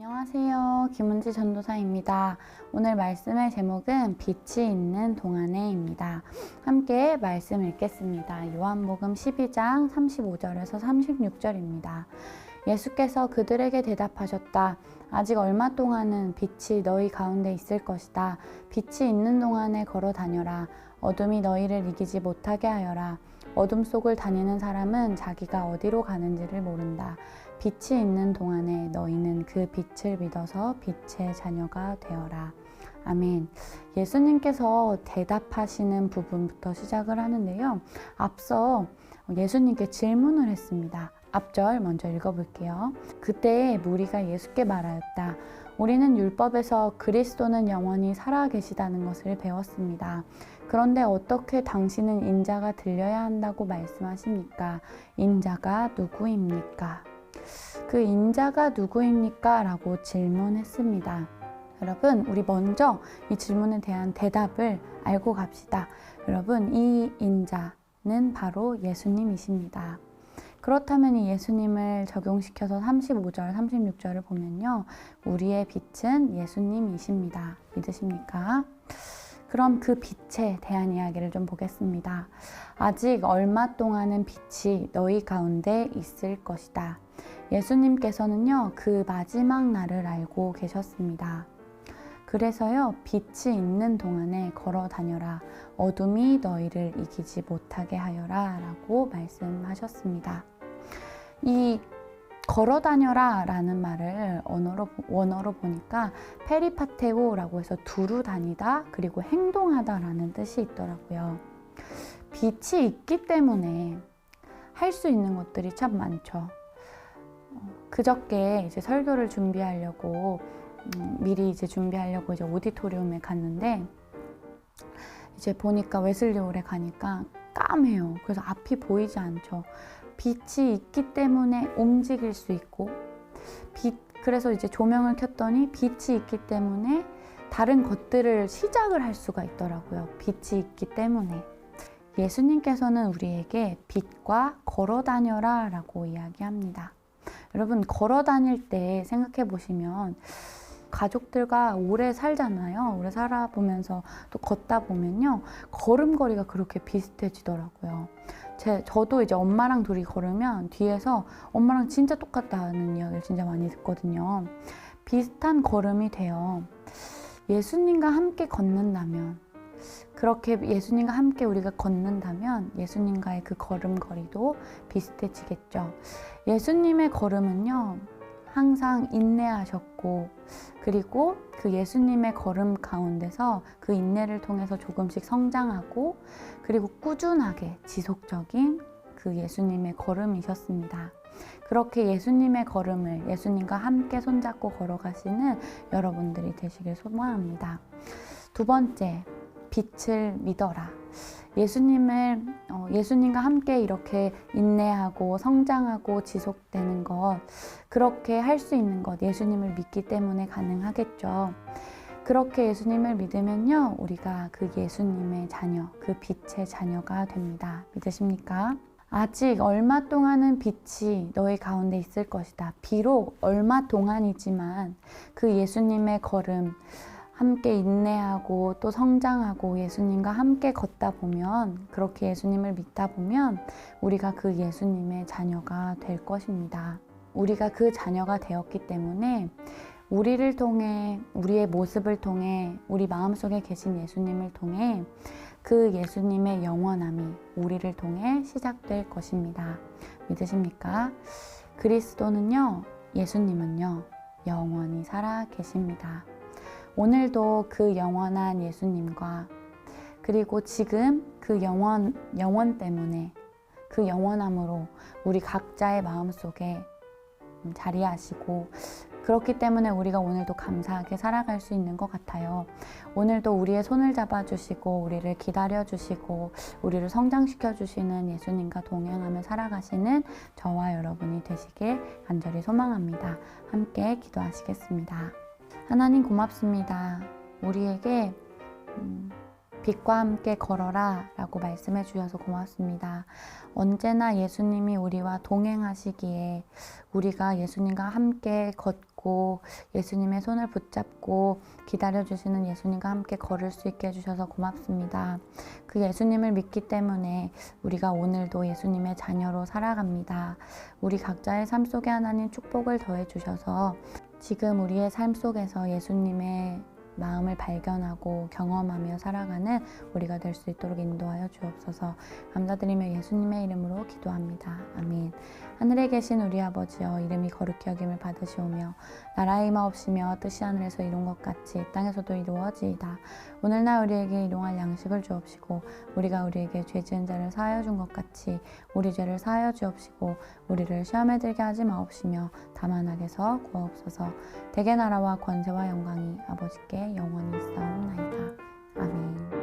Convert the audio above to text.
안녕하세요. 김은지 전도사입니다. 오늘 말씀의 제목은 빛이 있는 동안에입니다. 함께 말씀 읽겠습니다. 요한복음 12장 35절에서 36절입니다. 예수께서 그들에게 대답하셨다. 아직 얼마 동안은 빛이 너희 가운데 있을 것이다. 빛이 있는 동안에 걸어 다녀라. 어둠이 너희를 이기지 못하게 하여라. 어둠 속을 다니는 사람은 자기가 어디로 가는지를 모른다. 빛이 있는 동안에 너희는 그 빛을 믿어서 빛의 자녀가 되어라. 아멘. 예수님께서 대답하시는 부분부터 시작을 하는데요. 앞서 예수님께 질문을 했습니다. 앞절 먼저 읽어볼게요. 그때 무리가 예수께 말하였다. 우리는 율법에서 그리스도는 영원히 살아 계시다는 것을 배웠습니다. 그런데 어떻게 당신은 인자가 들려야 한다고 말씀하십니까? 인자가 누구입니까? 그 인자가 누구입니까? 라고 질문했습니다. 여러분, 우리 먼저 이 질문에 대한 대답을 알고 갑시다. 여러분, 이 인자는 바로 예수님이십니다. 그렇다면 이 예수님을 적용시켜서 35절, 36절을 보면요. 우리의 빛은 예수님이십니다. 믿으십니까? 그럼 그 빛에 대한 이야기를 좀 보겠습니다. 아직 얼마 동안은 빛이 너희 가운데 있을 것이다. 예수님께서는요, 그 마지막 날을 알고 계셨습니다. 그래서요, 빛이 있는 동안에 걸어 다녀라. 어둠이 너희를 이기지 못하게 하여라. 라고 말씀하셨습니다. 이 걸어 다녀라 라는 말을 언어로, 원어로 보니까 페리파테오라고 해서 두루 다니다 그리고 행동하다 라는 뜻이 있더라고요. 빛이 있기 때문에 할 수 있는 것들이 참 많죠. 그저께 이제 설교를 준비하려고 음, 미리 이제 준비하려고 이제 오디토리움에 갔는데 이제 보니까 웨슬리 홀에 가니까 까매요. 그래서 앞이 보이지 않죠. 빛이 있기 때문에 움직일 수 있고 빛 그래서 이제 조명을 켰더니 빛이 있기 때문에 다른 것들을 시작을 할 수가 있더라고요. 빛이 있기 때문에 예수님께서는 우리에게 빛과 걸어 다녀라 라고 이야기합니다. 여러분 걸어 다닐 때 생각해 보시면 가족들과 오래 살잖아요. 오래 살아보면서 또 걷다 보면요. 걸음걸이가 그렇게 비슷해지더라고요. 제, 저도 이제 엄마랑 둘이 걸으면 뒤에서 엄마랑 진짜 똑같다는 이야기를 진짜 많이 듣거든요. 비슷한 걸음이 돼요. 예수님과 함께 걷는다면, 그렇게 예수님과 함께 우리가 걷는다면 예수님과의 그 걸음걸이도 비슷해지겠죠. 예수님의 걸음은요, 항상 인내하셨고, 그리고 그 예수님의 걸음 가운데서 그 인내를 통해서 조금씩 성장하고, 그리고 꾸준하게 지속적인 그 예수님의 걸음이셨습니다. 그렇게 예수님의 걸음을 예수님과 함께 손잡고 걸어가시는 여러분들이 되시길 소망합니다. 두 번째, 빛을 믿어라. 예수님을 어, 예수님과 함께 이렇게 인내하고 성장하고 지속되는 것 그렇게 할 수 있는 것 예수님을 믿기 때문에 가능하겠죠. 그렇게 예수님을 믿으면요 우리가 그 예수님의 자녀 그 빛의 자녀가 됩니다. 믿으십니까? 아직 얼마 동안은 빛이 너희 가운데 있을 것이다. 비록 얼마 동안이지만 그 예수님의 걸음 함께 인내하고 또 성장하고 예수님과 함께 걷다 보면 그렇게 예수님을 믿다 보면 우리가 그 예수님의 자녀가 될 것입니다. 우리가 그 자녀가 되었기 때문에 우리를 통해 우리의 모습을 통해 우리 마음속에 계신 예수님을 통해 그 예수님의 영원함이 우리를 통해 시작될 것입니다. 믿으십니까? 그리스도는요, 예수님은요, 영원히 살아 계십니다. 오늘도 그 영원한 예수님과 그리고 지금 그 영원, 영원 때문에 그 영원함으로 우리 각자의 마음 속에 자리하시고 그렇기 때문에 우리가 오늘도 감사하게 살아갈 수 있는 것 같아요. 오늘도 우리의 손을 잡아주시고, 우리를 기다려주시고, 우리를 성장시켜주시는 예수님과 동행하며 살아가시는 저와 여러분이 되시길 간절히 소망합니다. 함께 기도하시겠습니다. 하나님 고맙습니다. 우리에게 음, 빛과 함께 걸어라 라고 말씀해 주셔서 고맙습니다. 언제나 예수님이 우리와 동행하시기에 우리가 예수님과 함께 걷고 예수님의 손을 붙잡고 기다려 주시는 예수님과 함께 걸을 수 있게 해주셔서 고맙습니다. 그 예수님을 믿기 때문에 우리가 오늘도 예수님의 자녀로 살아갑니다. 우리 각자의 삶 속에 하나님 축복을 더해 주셔서 지금 우리의 삶 속에서 예수님의 마음을 발견하고 경험하며 살아가는 우리가 될 수 있도록 인도하여 주옵소서 감사드리며 예수님의 이름으로 기도합니다. 아멘. 하늘에 계신 우리 아버지여 이름이 거룩히 여김을 받으시오며 나라의 임하옵시며 뜻이 하늘에서 이룬 것 같이 땅에서도 이루어지이다. 오늘날 우리에게 일용할 양식을 주옵시고 우리가 우리에게 죄 지은 자를 사하여 준 것 같이 우리 죄를 사하여 주옵시고 우리를 시험에 들게 하지 마옵시며 다만 악에서 구하옵소서 대개 나라와 권세와 영광이 아버지께 영원히 있사옵나이다. 아멘